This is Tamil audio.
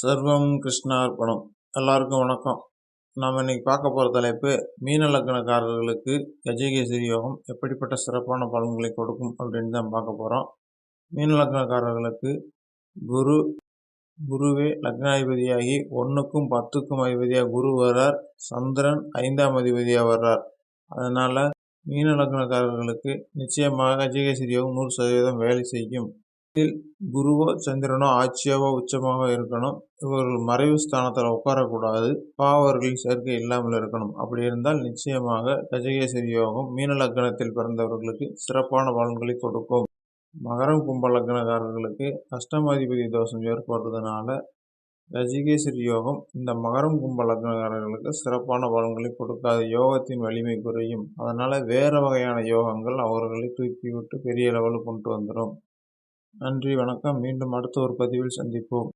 சர்வம் கிருஷ்ணார்ப்பணம் எல்லாருக்கும் வணக்கம். நாம் இன்னைக்கு பார்க்க போகிற தலைப்பு மீன லக்னக்காரர்களுக்கு கஜகேசரி யோகம் எப்படிப்பட்ட சிறப்பான பலன்களை கொடுக்கும் அப்படின்னு தான் பார்க்க போகிறோம் மீன லக்னக்காரர்களுக்கு குரு குருவே லக்னாதிபதியாகி ஒன்றுக்கும் பத்துக்கும் அதிபதியாக குரு வர்றார். சந்திரன் ஐந்தாம் அதிபதியாக வர்றார். அதனால் மீன லக்னக்காரர்களுக்கு நிச்சயமாக கஜகேசரி யோகம் நூறு சதவீதம் வேலை செய்யும். இதில் குருவோ சந்திரனோ ஆட்சியாவோ உச்சமாக இருக்கணும். இவர்கள் மறைவு ஸ்தானத்தில் உட்காரக்கூடாது. பாவர்களின் சேர்க்கை இல்லாமல் இருக்கணும். அப்படி இருந்தால் நிச்சயமாக கஜகேசரி யோகம் மீன லக்னத்தில் பிறந்தவர்களுக்கு சிறப்பான பலன்களை கொடுக்கும். மகரம் கும்ப லக்னக்காரர்களுக்கு அஷ்டமாதிபதி தோஷம் ஏற்படுறதுனால கஜகேசரி யோகம் இந்த மகரம் கும்ப லக்னக்காரர்களுக்கு சிறப்பான பலன்களை கொடுக்காது. யோகத்தின் வலிமை குறையும். அதனால் வேறு வகையான யோகங்கள் அவர்களை தூக்கி விட்டு பெரிய லெவலில் கொண்டு வந்துடும் நன்றி வணக்கம். மீண்டும் அடுத்த ஒரு பதிவில் சந்திப்போம்.